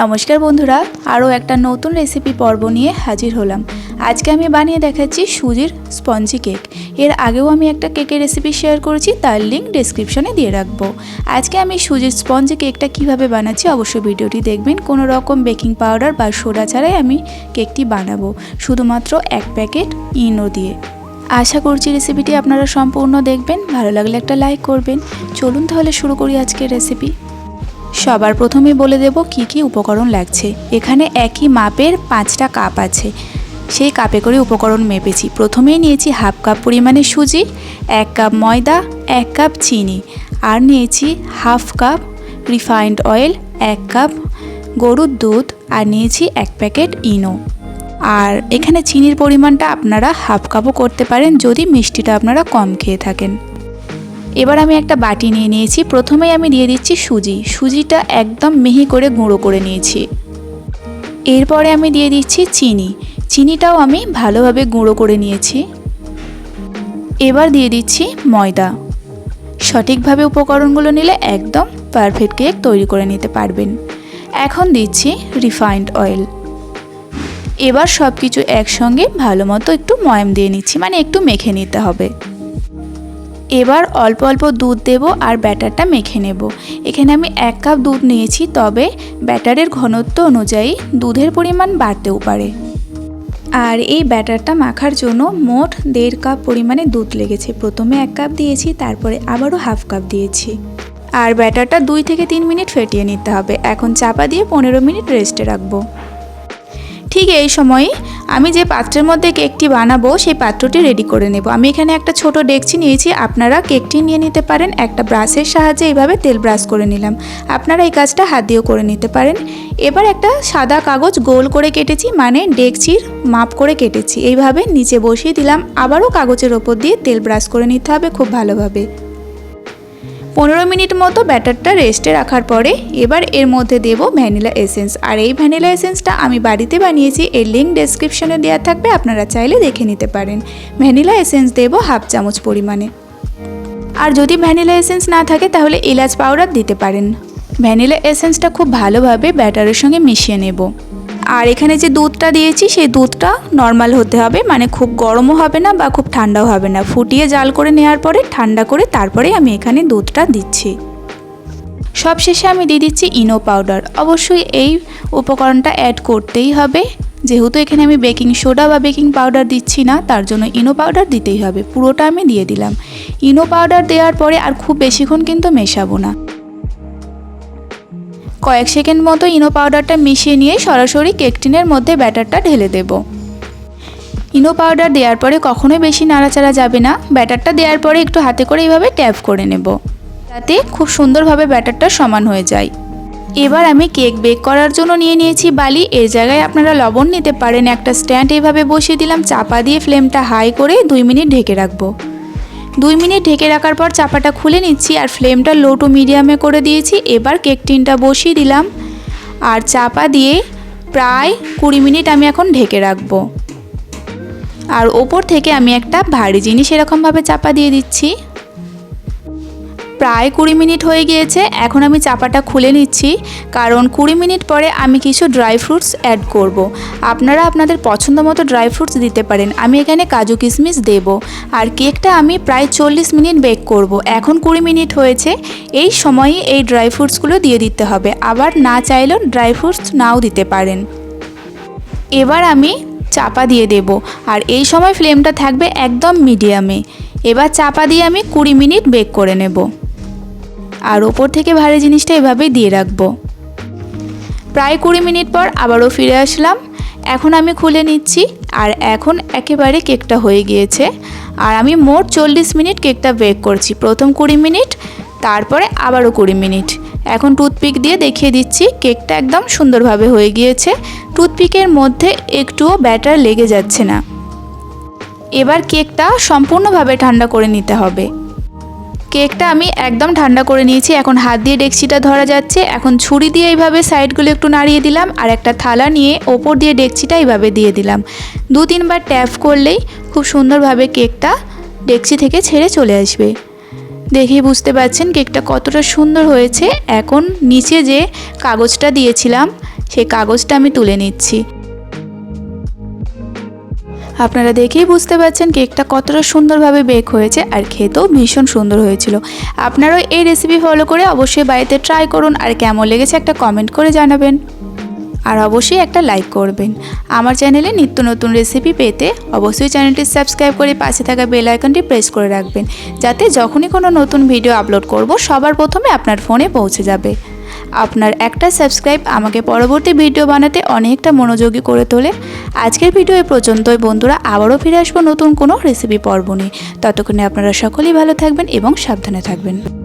নমস্কার বন্ধুরা, আরও একটা নতুন রেসিপি পর্ব নিয়ে হাজির হলাম। আজকে আমি বানিয়ে দেখাচ্ছি সুজির স্পঞ্জি কেক এর আগেও আমি একটা কেকের রেসিপি শেয়ার করেছি, তার লিঙ্ক ডেসক্রিপশনে দিয়ে রাখব। আজকে আমি সুজির স্পঞ্জি কেকটা কীভাবে বানাচ্ছি অবশ্যই ভিডিওটি দেখবেন। কোনো রকম বেকিং পাউডার বা সোডা ছাড়াই আমি কেকটি বানাবো, শুধুমাত্র এক প্যাকেট ইনো দিয়ে। আশা করছি রেসিপিটি আপনারা সম্পূর্ণ দেখবেন। ভালো লাগলে একটা লাইক করবেন। চলুন তাহলে শুরু করি আজকের রেসিপি সবার প্রথমে বলে দেব কি কি উপকরণ লাগছে। এখানে একই মাপের পাঁচটা কাপ আছে। সেই কাপে করে উপকরণ মেপেছি। প্রথমেই নিয়েছি হাফ কাপ পরিমাণে সুজি, এক কাপ ময়দা, এক কাপ চিনি আর নিয়েছি হাফ কাপ রিফাইন্ড অয়েল, এক কাপ গরুর দুধ আর নিয়েছি এক প্যাকেট ইনো। আর এখানে চিনির পরিমাণটা আপনারা হাফ কাপও করতে পারেন যদি মিষ্টিটা আপনারা কম খেয়ে থাকেন। এবার আমি একটা বাটি নিয়ে নিয়েছি। প্রথমেই আমি দিয়ে দিচ্ছি সুজি। সুজিটা একদম মিহি করে গুঁড়ো করে নিয়েছি। এরপরে আমি দিয়ে দিচ্ছি চিনি। চিনিটাও আমি ভালোভাবে গুঁড়ো করে নিয়েছি। এবার দিয়ে দিচ্ছি ময়দা। সঠিকভাবে উপকরণগুলো নিলে একদম পারফেক্ট কেক তৈরি করে নিতে পারবেন। এখন দিচ্ছি রিফাইন্ড অয়েল। এবার সব কিছু একসঙ্গে ভালো মতো একটু ময়াম দিয়ে নিচ্ছি মানে একটু মেখে নিতে হবে। এবার অল্প অল্প দুধ দেব আর ব্যাটারটা মেখে নেব। এখানে আমি এক কাপ দুধ নিয়েছি, তবে ব্যাটারের ঘনত্ব অনুযায়ী দুধের পরিমাণ বাড়তেও পারে। আর এই ব্যাটারটা মাখার জন্য মোট দেড় কাপ পরিমাণে দুধ লেগেছে। প্রথমে এক কাপ দিয়েছি, তারপরে আবারও হাফ কাপ দিয়েছি। আর ব্যাটারটা দুই থেকে তিন মিনিট ফেটিয়ে নিতে হবে। এখন চাপা দিয়ে পনেরো মিনিট রেস্টে রাখব। ঠিক এই সময়ই আমি যে পাত্রের মধ্যে কেকটি বানাবো, সেই পাত্রটি রেডি করে নেব। আমি এখানে একটা ছোট ডেকচি নিয়েছি, আপনারা কেকটি নিয়ে নিতে পারেন। একটা ব্রাশের সাহায্যে এইভাবে তেল ব্রাশ করে নিলাম। আপনারা এই কাজটা হাত দিয়েও করে নিতে পারেন। এবার একটা সাদা কাগজ গোল করে কেটেছি মানে ডেকচির মাপ করে কেটেছি। এইভাবে নিচে বসিয়ে দিলাম। আবারও কাগজের ওপর দিয়ে তেল ব্রাশ করে নিতে হবে খুব ভালোভাবে। পনেরো মিনিট মতো ব্যাটারটা রেস্টে রাখার পরে এবার এর মধ্যে দেব ভ্যানিলা এসেন্স। আর এই ভ্যানিলা এসেন্সটা আমি বাড়িতে বানিয়েছি, এর লিঙ্ক ডেসক্রিপশনে দেওয়া থাকবে, আপনারা চাইলে দেখে নিতে পারেন। ভ্যানিলা এসেন্স দেব হাফ চামচ পরিমাণে। আর যদি ভ্যানিলা এসেন্স না থাকে, তাহলে এলাচ পাউডার দিতে পারেন। ভ্যানিলা এসেন্সটা খুব ভালোভাবে ব্যাটারের সঙ্গে মিশিয়ে নেব। আর এখানে যে দুধটা দিয়েছি, সেই দুধটা নর্মাল হতে হবে। মানে খুব গরমও হবে না বা খুব ঠান্ডাও হবে না। ফুটিয়ে জাল করে নেওয়ার পরে ঠান্ডা করে তারপরে আমি এখানে দুধটা দিচ্ছি। সবশেষে আমি দিয়ে দিচ্ছি ইনো পাউডার অবশ্যই এই উপকরণটা অ্যাড করতেই হবে। যেহেতু এখানে আমি বেকিং সোডা বা বেকিং পাউডার দিচ্ছি না, তার জন্য ইনো পাউডার দিতেই হবে। পুরোটা আমি দিয়ে দিলাম। ইনো পাউডার দেওয়ার পরে আর খুব বেশিক্ষণ কিন্তু মেশাবো না। কয়েক সেকেন্ড মতো ইনো পাউডারটা মিশিয়ে নিয়ে সরাসরি কেক টিনের মধ্যে ব্যাটারটা ঢেলে দেব। ইনো পাউডার দেওয়ার পরে কখনোই বেশি নাড়াচাড়া যাবে না। ব্যাটারটা দেওয়ার পরে একটু হাতে করে এইভাবে ট্যাপ করে নেব। যাতে খুব সুন্দরভাবে ব্যাটারটা সমান হয়ে যায়। এবার আমি কেক বেক করার জন্য নিয়ে নিয়েছি বালি। এর জায়গায় আপনারা লবণ নিতে পারেন। একটা স্ট্যান্ড এইভাবে বসিয়ে দিলাম। চাপা দিয়ে ফ্লেমটা হাই করে দুই মিনিট ঢেকে রাখব। দুই মিনিট ঢেকে রাখার পর চাপাটা খুলে নিচ্ছি আর ফ্লেমটা লো টু মিডিয়ামে করে দিয়েছি। এবার কেক টিনটা বসিয়ে দিলাম। আর চাপা দিয়ে প্রায় কুড়ি মিনিট আমি এখন ঢেকে রাখব। আর ওপর থেকে আমি একটা ভারী জিনিস এরকমভাবে চাপা দিয়ে দিচ্ছি। প্রায় কুড়ি মিনিট হয়ে গিয়েছে, এখন আমি চাপাটা খুলে নিচ্ছি, কারণ কুড়ি মিনিট পরে আমি কিছু ড্রাই ফ্রুটস অ্যাড করব। আপনারা আপনাদের পছন্দ মতো ড্রাই ফ্রুটস দিতে পারেন, আমি এখানে কাজু কিশমিশ দেব আর কেকটা আমি প্রায় চল্লিশ মিনিট বেক করব। এখন কুড়ি মিনিট হয়েছে, এই সময়ই এই ড্রাই ফ্রুটসগুলো দিয়ে দিতে হবে, আবার না চাইলেও ড্রাই ফ্রুটস নাও দিতে পারেন এবার আমি চাপা দিয়ে দেব, আর এই সময় ফ্লেমটা থাকবে একদম মিডিয়ামে, এবার চাপা দিয়ে আমি কুড়ি মিনিট বেক করে নেব আর ওপর থেকে ভারী জিনিসটা এভাবেই দিয়ে রাখব। প্রায় কুড়ি মিনিট পর আবারও ফিরে আসলাম। এখন আমি খুলে নিচ্ছি আর এখন একেবারে কেকটা হয়ে গিয়েছে। আর আমি মোট চল্লিশ মিনিট কেকটা বেক করছি। প্রথম কুড়ি মিনিট, তারপরে আবারও কুড়ি মিনিট। এখন টুথপিক দিয়ে দেখিয়ে দিচ্ছি কেকটা একদম সুন্দরভাবে হয়ে গিয়েছে। টুথপিকের মধ্যে একটুও ব্যাটার লেগে যাচ্ছে না। এবার কেকটা সম্পূর্ণভাবে ঠান্ডা করে নিতে হবে। কেকটা আমি একদম ঠান্ডা করে নিয়েছি। এখন হাত দিয়ে ডেকচিটা ধরা যাচ্ছে। এখন ছুরি দিয়ে এইভাবে সাইডগুলো একটু নাড়িয়ে দিলাম আর একটা থালা নিয়ে ওপর দিয়ে ডেকচিটা এইভাবে দিয়ে দিলাম। দু তিনবার ট্যাপ করলেই খুব সুন্দরভাবে কেকটা ডেকচি থেকে ছেড়ে চলে আসবে। দেখেই বুঝতে পারছেন কেকটা কতটা সুন্দর হয়েছে। এখন নিচে যে কাগজটা দিয়েছিলাম, সেই কাগজটা আমি তুলে নিচ্ছি। আপনারা দেখেই বুঝতে পারছেন কেকটা কতটা সুন্দরভাবে বেক হয়েছে আর খেতেও ভীষণ সুন্দর হয়েছিল। আপনারাও এই রেসিপি ফলো করে অবশ্যই বাড়িতে ট্রাই করুন আর কেমন লেগেছে একটা কমেন্ট করে জানাবেন। আর অবশ্যই একটা লাইক করবেন। আমার চ্যানেলে নিত্য নতুন রেসিপি পেতে অবশ্যই চ্যানেলটি সাবস্ক্রাইব করে পাশে থাকা বেল আইকনটি প্রেস করে রাখবেন। যাতে যখনই কোনো নতুন ভিডিও আপলোড করব, সবার প্রথমে আপনার ফোনে পৌঁছে যাবে। আপনার একটা সাবস্ক্রাইব আমাকে পরবর্তী ভিডিও বানাতে অনেকটা মনোযোগী করে তোলে। আজকের ভিডিও এ পর্যন্তই, বন্ধুরা, আবারও ফিরে আসব নতুন কোনো রেসিপি পর্ব নিয়ে। ততক্ষণে আপনারা সকলেই ভালো থাকবেন এবং সাবধানে থাকবেন।